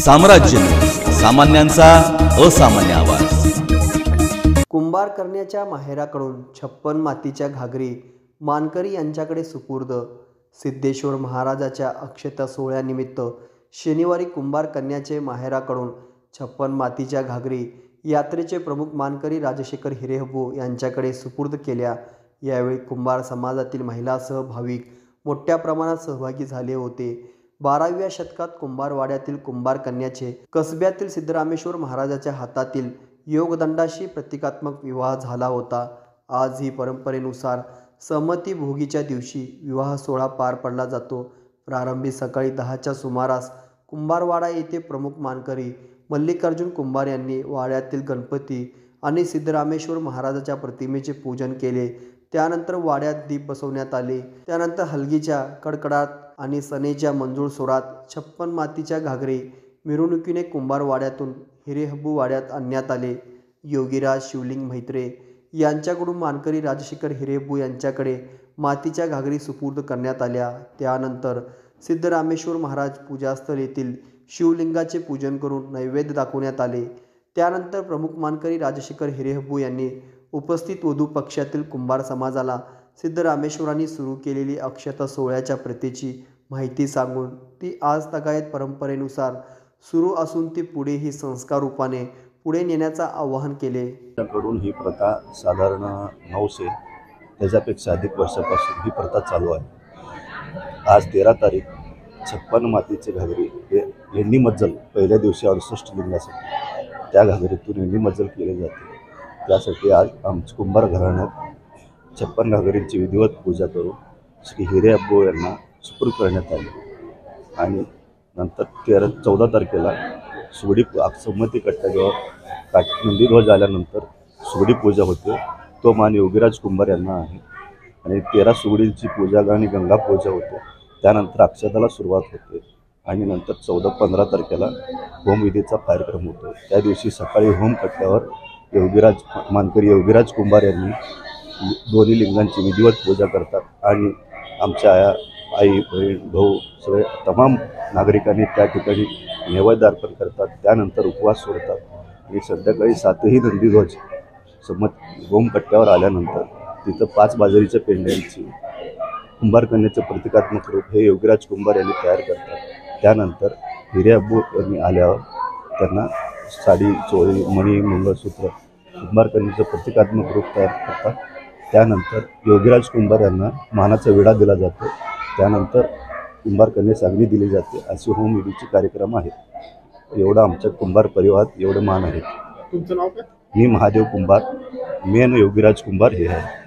साम्राज्य. सामान्यांचा असामान्य आवाज. कुंभार करण्याच्या माहेराकडून छप्पन मातीच्या घागरी मानकरी यांच्याकडे सुपूर्द. सिद्धेश्वर महाराजाच्या अक्षता सोहळ्यानिमित्त शनिवारी कुंभार कन्याचे माहेराकडून छप्पन मातीच्या घागरी यात्रेचे प्रमुख मानकरी राजशेखर हिरेहबू यांच्याकडे सुपूर्द केल्या. यावेळी कुंभार समाजातील महिलासह भाविक मोठ्या प्रमाणात सहभागी झाले होते. बाराव्या शतकात कुंभारवाड्यातील कुंभार कन्याचे कसब्यातील सिद्धरामेश्वर महाराजाच्या हातातील योगदंडाशी प्रतिकात्मक विवाह झाला होता. आज ही परंपरेनुसार सहमती भोगीच्या दिवशी विवाह सोहळा पार पडला जातो. प्रारंभी सकाळी दहाच्या सुमारास कुंभारवाडा येथे प्रमुख मानकरी मल्लिकार्जुन कुंभार यांनी वाड्यातील गणपती आणि सिद्धरामेश्वर महाराजाच्या प्रतिमेचे पूजन केले. त्यानंतर वाड्यात दीप बसवण्यात आले. त्यानंतर हलगीच्या कडकडात आणि सनेच्या मंजूळ सोरात छप्पन मातीच्या घागरे मिरवणुकीने कुंभार वाड्यातून हिरेहब्बू वाड्यात आणण्यात आले. योगीराज शिवलिंग मैत्रे यांच्याकडून मानकरी राजशेखर हिरेहब्बू यांच्याकडे मातीच्या घागरी सुपूर्द करण्यात आल्या. त्यानंतर सिद्धरामेश्वर महाराज पूजास्थळ येथील शिवलिंगाचे पूजन करून नैवेद्य दाखवण्यात आले. त्यानंतर प्रमुख मानकरी राजशेखर हिरेहब्बू यांनी उपस्थित वधू पक्षातील कुंभार समाजाला सिद्धरामेश्वरांनी सुरू केलेली अक्षता सोहळ्याच्या प्रतीची माहिती सांगून ती आज तगायत परंपरेनुसार सुरू असून ती पुढेही संस्कार रूपाने पुढे नेण्याचं आवाहन केले. कडून ही प्रथा साधारण नऊशे त्याच्यापेक्षा अधिक वर्षापासून ही प्रथा चालू आहे. आज तेरा तारीख छप्पन मातीचे घागरी हे लेंडी मज्जल पहिल्या दिवशी अडुसष्ट लिंगासाठी. त्या घागरीतून लेंडी मज्जल केले जाते. त्यासाठी आज आमच्या कुंभार घराण्यात छप्पन घागरींची विधिवत पूजा करून श्री हिरे अब्बू यांना सुपूर्द करण्यात आले. आणि नंतर तेरा चौदा तारखेला सुगडी संमती कट्ट्याजवळ काट नंदीध्वज झाल्यानंतर सुगडी पूजा होते तो मान योगीराज कुंभार यांना आहे. आणि तेरा सुगडींची पूजा आणि गंगा पूजा होते. त्यानंतर अक्षताला सुरुवात होते. आणि नंतर चौदा पंधरा तारखेला होमविधीचा कार्यक्रम होतो. त्या दिवशी सकाळी होम कट्ट्यावर योगीराज मानकरी योगीराज कुंभार यांनी दोन्ही लिंगांची विधिवत पूजा करतात. आणि आमच्या आया आई बहीण भाऊ सगळे तमाम नागरिकांनी त्या ठिकाणी नैवेद्य अर्पण करतात. त्यानंतर उपवास सोडतात. आणि संध्याकाळी सातही नंदीध्वज समज गोमपट्ट्यावर आल्यानंतर तिथं पाच बाजरीच्या पेंड्यांची कुंभारकन्याचं प्रतिकात्मक रूप हे योगीराज कुंभार यांनी तयार करतात. त्यानंतर हिरे अब्बू यांनी आल्यावर त्यांना साडी चोळी मणी मंगळसूत्र कुंभारकन्याचं प्रतिकात्मक रूप तयार करतात. त्यानंतर योगीराज कुंभार यांना मानाचा विडा दिला जातो. त्यानंतर कुंभार कन्यास अग्नी दिली जाते असे होमविधीचे कार्यक्रम आहेत. एवढं आमच्या कुंभार परिवारात एवढं मान आहे. तुमचं नाव काय? मी महादेव कुंभार मेन योगीराज कुंभार हे आहे.